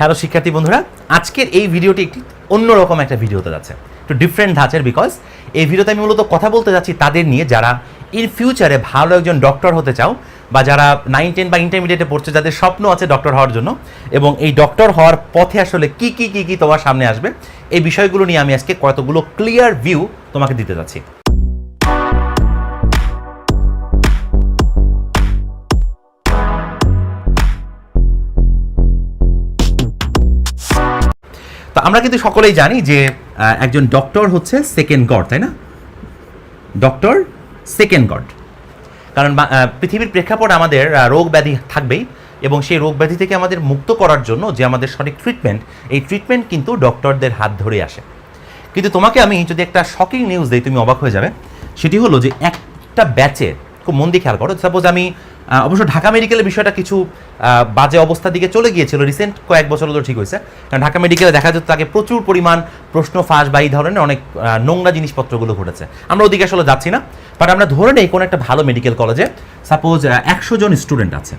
Hello শিক্ষার্থী বন্ধুরা, আজকের এই ভিডিওটি একটি অন্যরকম একটা ভিডিও হতে যাচ্ছে। একটু ডিফারেন্ট ধাঁচের বিকজ এই ভিডিওতে আমি মূলত কথা বলতে যাচ্ছি তাদের নিয়ে যারা ইন ফিউচারে ভালো একজন ডক্টর হতে চাও বা যারা নাইন টেন বা ইন্টারমিডিয়েটে পড়ছে, যাদের স্বপ্ন আছে ডক্টর হওয়ার জন্য এবং এই ডক্টর হওয়ার পথে আসলে কি কি কি কি তোমার সামনে আসবে, এই বিষয়গুলো নিয়ে আমি আজকে কতগুলো ক্লিয়ার ভিউ তোমাকে দিতে যাচ্ছি। আমরা কিন্তু সকলেই জানি যে একজন ডক্টর হচ্ছে সেকেন্ড গড তাই না? ডক্টর সেকেন্ড গড কারণ পৃথিবীর প্রেক্ষাপট আমাদের রোগ ব্যাধি থাকবেই এবং সেই রোগ ব্যাধি থেকে আমাদের মুক্ত করার জন্য যে আমাদের সঠিক ট্রিটমেন্ট এই ট্রিটমেন্ট কিন্তু ডক্টরদের হাত ধরে আসে। কিন্তু তোমাকে আমি যদি একটা শকিং নিউজ দিই, তুমি অবাক হয়ে যাবে। সেটি হলো যে একটা ব্যাচে খুব মন দিয়ে খেয়াল করো সাপোজ আমি অবশ্য ঢাকা মেডিকেলের বিষয়টা কিছু বাজে অবস্থার দিকে চলে গিয়েছিল রিসেন্ট, কয়েক বছর হলো ঠিক হয়েছে। কারণ ঢাকা মেডিকেলে দেখা যেত তাকে প্রচুর পরিমাণ প্রশ্ন ফাঁস বা এই ধরনের অনেক নোংরা জিনিসপত্রগুলো ঘটেছে। আমরা ওদিকে আসলে যাচ্ছি না বাট আমরা ধরে নেই কোনো একটা ভালো মেডিকেল কলেজে সাপোজ একশো জন স্টুডেন্ট আছে।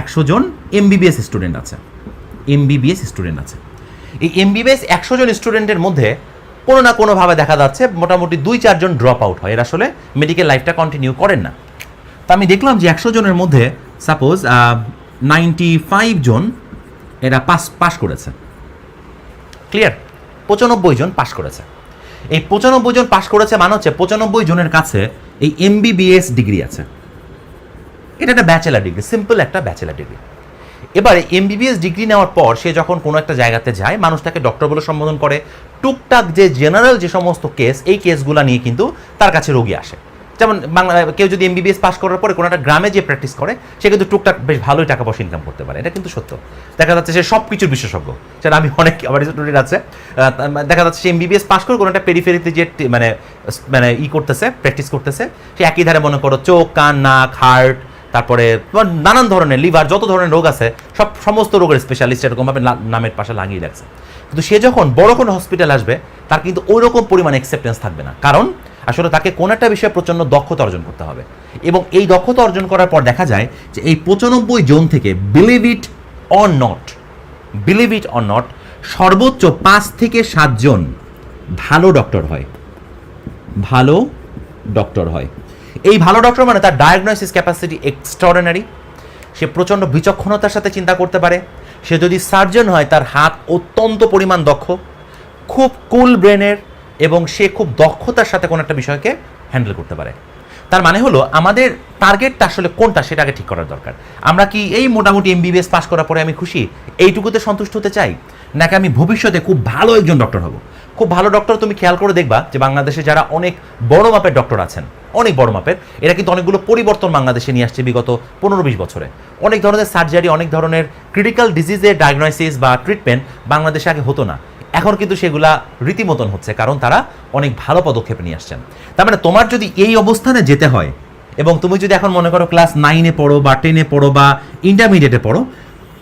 একশো জন এমবিবিএস স্টুডেন্ট আছে। এমবিবিএস স্টুডেন্ট আছে। এই এমবিবিএস একশো জন স্টুডেন্টের মধ্যে কোনো না কোনোভাবে দেখা যাচ্ছে, মোটামুটি দুই চারজন ড্রপ আউট হয়। এরা আসলে মেডিকেল লাইফটা কন্টিনিউ করেন না। আমি দেখলাম যে একশো জনের মধ্যে সাপোজ নাইনটি ফাইভ জন এরা পাস পাস করেছে। ক্লিয়ার পঁচানব্বই জন পাশ করেছে। এই পঁচানব্বই জন পাশ করেছে মানে হচ্ছে পঁচানব্বই জনের কাছে এই এমবিবিএস ডিগ্রি আছে। এটা একটা ব্যাচেলার ডিগ্রি সিম্পল একটা ব্যাচেলার ডিগ্রি এবারে এমবিবিএস ডিগ্রি নেওয়ার পর সে যখন কোনো একটা জায়গাতে যায়, মানুষ তাকে ডক্টর বলে সম্বোধন করে। টুকটাক যে জেনারেল যে সমস্ত কেস এই কেসগুলো নিয়ে কিন্তু তার কাছে রোগী আসে। যেমন বাংলা, কেউ যদি এমবিবিএস পাস করার পরে কোনো একটা গ্রামে যে প্র্যাকটিস করে, সে কিন্তু টুকটাক বেশ ভালোই টাকা পয়সা ইনকাম করতে পারে। এটা কিন্তু সত্য। দেখা যাচ্ছে সে সব কিছুর বিশেষজ্ঞ। সেটা আমি অনেক আমার আছে। দেখা যাচ্ছে সে এমবিবিএস পাস করে কোনো একটা পেরিফেরিতে যে মানে মানে ই করতেছে প্র্যাকটিস করতেছে, সে একই ধারে মনে করো চোখ, কান, নাক হার্ট তারপরে নানান ধরনের লিভার যত ধরনের রোগ আছে, সব সমস্ত রোগের স্পেশালিস্ট এরকমভাবে নামের পাশে লাগিয়ে রাখছে। কিন্তু সে যখন বড় কোনো হসপিটাল আসবে, তার কিন্তু ওই রকম পরিমাণ অ্যাকসেপ্টেন্স থাকবে না। কারণ আসলে তাকে কোন একটা বিষয়ে প্রচণ্ড দক্ষতা অর্জন করতে হবে। এবং এই দক্ষতা অর্জন করার পর দেখা যায় যে এই পঁচানব্বই জন থেকে believe it or not believe it or not সর্বোচ্চ পাঁচ থেকে সাতজন ভালো ডক্টর হয়। ভালো ডক্টর হয়। এই ভালো ডক্টর মানে তার ডায়াগনোসিস ক্যাপাসিটি এক্সট্রাঅর্ডিনারি সে প্রচণ্ড বিচক্ষণতার সাথে চিন্তা করতে পারে, সে যদি সার্জন হয় তার হাত অত্যন্ত পরিমাণ দক্ষ, খুব কুল ব্রেনের এবং সে খুব দক্ষতার সাথে কোনো একটা বিষয়কে হ্যান্ডেল করতে পারে। তার মানে হলো, আমাদের টার্গেটটা আসলে কোনটা সেটা আগে ঠিক করার দরকার। আমরা কি এই মোটামুটি এমবিবিএস পাস করার পরে আমি খুশি? এইটুকুতে সন্তুষ্ট হতে চাই? নাকি আমি ভবিষ্যতে খুব ভালো একজন ডক্টর হব? খুব ভালো ডক্টর তুমি খেয়াল করে দেখবা যে বাংলাদেশে যারা অনেক বড় মাপের ডক্টর আছেন, অনেক বড় মাপের, এরা কিন্তু অনেকগুলো পরিবর্তন বাংলাদেশে নিয়ে আসছে বিগত পনেরো বিশ বছরে। অনেক ধরনের সার্জারি অনেক ধরনের ক্রিটিক্যাল ডিজিজের ডায়াগনোসিস বা ট্রিটমেন্ট বাংলাদেশে আগে হতো না। এখন কিন্তু সেগুলা রীতিমতন হচ্ছে, কারণ তারা অনেক ভালো পদক্ষেপ নিয়ে আসছেন। তার মানে তোমার যদি এই অবস্থানে যেতে হয়, এবং তুমি যদি এখন মনে করো ক্লাস নাইনে পড়ো বা টেনে পড়ো বা ইন্টারমিডিয়েটে পড়ো,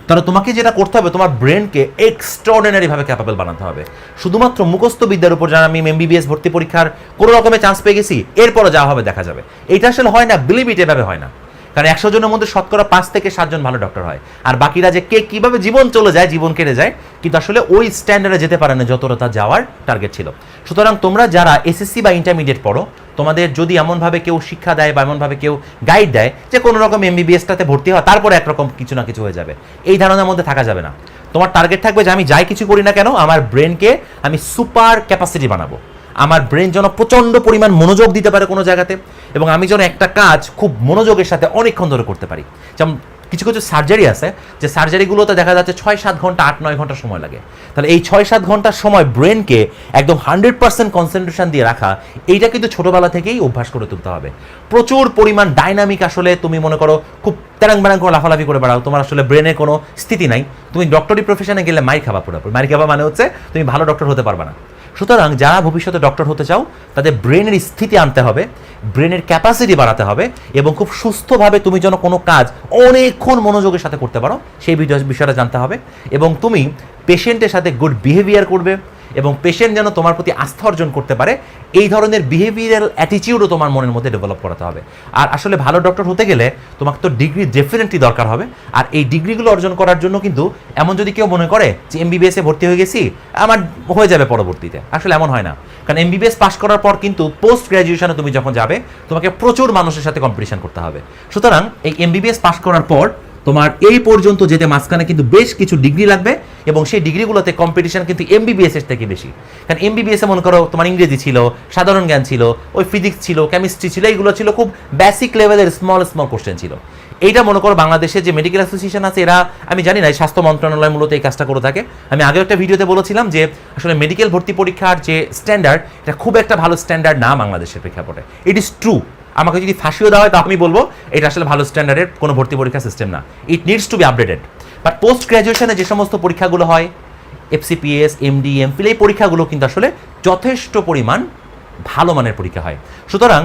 তাহলে তোমাকে যেটা করতে হবে, তোমার ব্রেনকে এক্সট্রাঅর্ডিনারি ভাবে ক্যাপাবল বানাতে হবে। শুধুমাত্র মুখস্থ বিদ্যার উপর যারা আমি এমবিবিএস ভর্তি পরীক্ষার কোনো রকমের চান্স পেয়ে গেছি, এরপরও যা হবে দেখা যাবে। এটা আসলে হয় না বিলিভ ইট এভাবে হয় না। কারণ একশো জনের মধ্যে শতকরা পাঁচ থেকে সাতজন ভালো ডক্টর হয়। আর বাকিরা যে কে কীভাবে জীবন চলে যায়, জীবন কেটে যায়, কিন্তু আসলে ওই স্ট্যান্ডার্ডে যেতে পারে না যতটা তার যাওয়ার টার্গেট ছিল। সুতরাং তোমরা যারা এসএসসি বা ইন্টারমিডিয়েট পড়ো, তোমাদের যদি এমনভাবে কেউ শিক্ষা দেয় বা এমনভাবে কেউ গাইড দেয় যে কোনো রকম এমবিবিএসটাতে ভর্তি হয় তারপরে একরকম কিছু না কিছু হয়ে যাবে। এই ধারণার মধ্যে থাকা যাবে না। তোমার টার্গেট থাকবে যে আমি যাই কিছু করি না কেন, আমার ব্রেনকে আমি সুপার ক্যাপাসিটি বানাবো। আমার ব্রেন যেন প্রচণ্ড পরিমাণ মনোযোগ দিতে পারে কোনো জায়গাতে এবং আমি যেন একটা কাজ খুব মনোযোগের সাথে অনেকক্ষণ ধরে করতে পারি। যেমন কিছু কিছু সার্জারি আছে, যে সার্জারিগুলোতে দেখা যাচ্ছে ছয় সাত ঘণ্টা আট নয় ঘণ্টা সময় লাগে। তাহলে এই ছয় সাত ঘণ্টার সময় ব্রেনকে একদম হান্ড্রেড পার্সেন্ট কনসেন্ট্রেশন দিয়ে রাখা, এইটা কিন্তু ছোটোবেলা থেকেই অভ্যাস করে তুলতে হবে। প্রচুর পরিমাণ ডাইনামিক আসলে তুমি মনে করো খুব তেরাং বেরাং করে লাফালাফি করে বেড়াও, তোমার আসলে ব্রেনে কোনো স্থিতি নাই। তুমি ডক্টরি প্রফেশনে গেলে মাই খাবা পুরোপুরি। মাই খাবা মানে হচ্ছে তুমি ভালো ডক্টর হতে পারবে না। সুতরাং যারা ভবিষ্যতে ডক্টর হতে চাও, তাদের ব্রেনের স্থিতি আনতে হবে, ব্রেনের ক্যাপাসিটি বাড়াতে হবে এবং খুব সুস্থভাবে তুমি যেন কোনো কাজ অনেকক্ষণ মনোযোগের সাথে করতে পারো, সেই বিষয়- বিষয়টা জানতে হবে এবং তুমি পেশেন্টের সাথে গুড বিহেভিয়ার করবে এবং পেশেন্ট যেন তোমার প্রতি আস্থা অর্জন করতে পারে, এই ধরনের বিহেভিয়ারাল অ্যাটিটিউডও তোমার মনের মধ্যে ডেভেলপ করাতে হবে। আর আসলে ভালো ডক্টর হতে গেলে তোমাকে তো ডিগ্রি ডেফিনেটলি দরকার হবে। আর এই ডিগ্রিগুলো অর্জন করার জন্য কিন্তু এমন যদি কেউ মনে করে যে এমবিবিএস ভর্তি হয়ে গেছি, আমার হয়ে যাবে পরবর্তীতে। আসলে এমন হয় না। কারণ এমবিবিএস পাস করার পর কিন্তু পোস্ট গ্র্যাজুয়েশনে তুমি যখন যাবে, তোমাকে প্রচুর মানুষের সাথে কম্পিটিশন করতে হবে। সুতরাং এই এমবিবিএস পাস করার পর তোমার এই পর্যন্ত যেতে মাঝখানে কিন্তু বেশ কিছু ডিগ্রি লাগবে। এবং সেই ডিগ্রিগুলোতে কম্পিটিশন কিন্তু এমবিবিএস এর থেকে বেশি। কারণ এমবিবিএস মনে করো তোমার ইংরেজি ছিল, সাধারণ জ্ঞান ছিল, ওই ফিজিক্স ছিল কেমিস্ট্রি ছিল, এইগুলো ছিল খুব বেসিক লেভেলের স্মল স্মল কোশ্চেন ছিল। এইটা মনে করো বাংলাদেশে যে মেডিকেল অ্যাসোসিয়েশন আছে, এরা, আমি জানি না স্বাস্থ্য মন্ত্রণালয় মূলত এই কাজটা করে থাকে। আমি আগেও একটা ভিডিওতে বলেছিলাম যে, আসলে মেডিকেল ভর্তি পরীক্ষার যে স্ট্যান্ডার্ড এটা খুব একটা ভালো স্ট্যান্ডার্ড না বাংলাদেশের প্রেক্ষাপটে। ইট ইজ ট্রু আমাকে যদি ফাঁসিও দেওয়া হয়, তা আমি বলব, এটা আসলে ভালো স্ট্যান্ডার্ডের কোনো ভর্তি পরীক্ষা সিস্টেম না। It needs to be updated but post গ্র্যাজুয়েশনে যে সমস্ত পরীক্ষাগুলো হয় এফসিপিএস এমডি এমফিল এই পরীক্ষাগুলো কিন্তু আসলে যথেষ্ট পরিমাণ ভালো মানের পরীক্ষা হয়। সুতরাং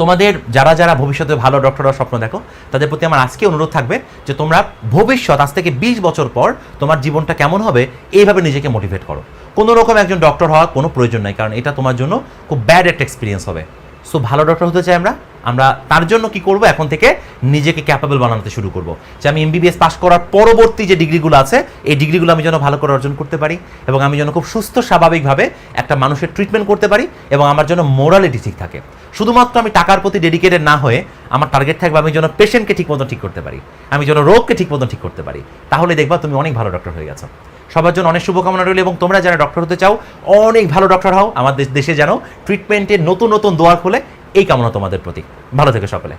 তোমাদের যারা যারা ভবিষ্যতে ভালো ডক্টর হওয়ার স্বপ্ন দেখো, তাদের প্রতি আমার আজকে অনুরোধ থাকবে যে তোমরা ভবিষ্যৎ, আজ থেকে বিশ বছর পর তোমার জীবনটা কেমন হবে, এইভাবে নিজেকে মোটিভেট করো। কোনো রকম একজন ডক্টর হওয়ার কোনো প্রয়োজন নাই, কারণ এটা তোমার জন্য খুব ব্যাড একটা এক্সপিরিয়েন্স হবে। সো ভালো ডক্টর হতে চাই আমরা। আমরা তার জন্য কি করব? এখন থেকে নিজেকে ক্যাপাবল বানাতে শুরু করব। যে আমি এমবিবিএস পাস করার পরবর্তী যে ডিগ্রিগুলো আছে, এই ডিগ্রিগুলো আমি যেন ভালো করে অর্জন করতে পারি এবং আমি যেন খুব সুস্থ, স্বাভাবিকভাবে একটা মানুষের ট্রিটমেন্ট করতে পারি এবং আমার জন্য মোরালিটি ঠিক থাকে। শুধুমাত্র আমি টাকার প্রতি ডেডিকেটেড না হয়ে আমার টার্গেট থাকবে আমি যেন পেশেন্টকে ঠিক মতো ঠিক করতে পারি। আমি যেন রোগকে ঠিক মতো ঠিক করতে পারি। তাহলে দেখবা তুমি অনেক ভালো ডক্টর হয়ে গেছো। সবার জন্য অনেক শুভকামনা রইল এবং তোমরা যারা ডক্টর হতে চাও, অনেক ভালো ডক্টর হও। আমাদের দেশে যেন ট্রিটমেন্টের নতুন নতুন দোয়ার খোলে, এই কামনা তোমাদের প্রতি। ভালো থেকে সকলে।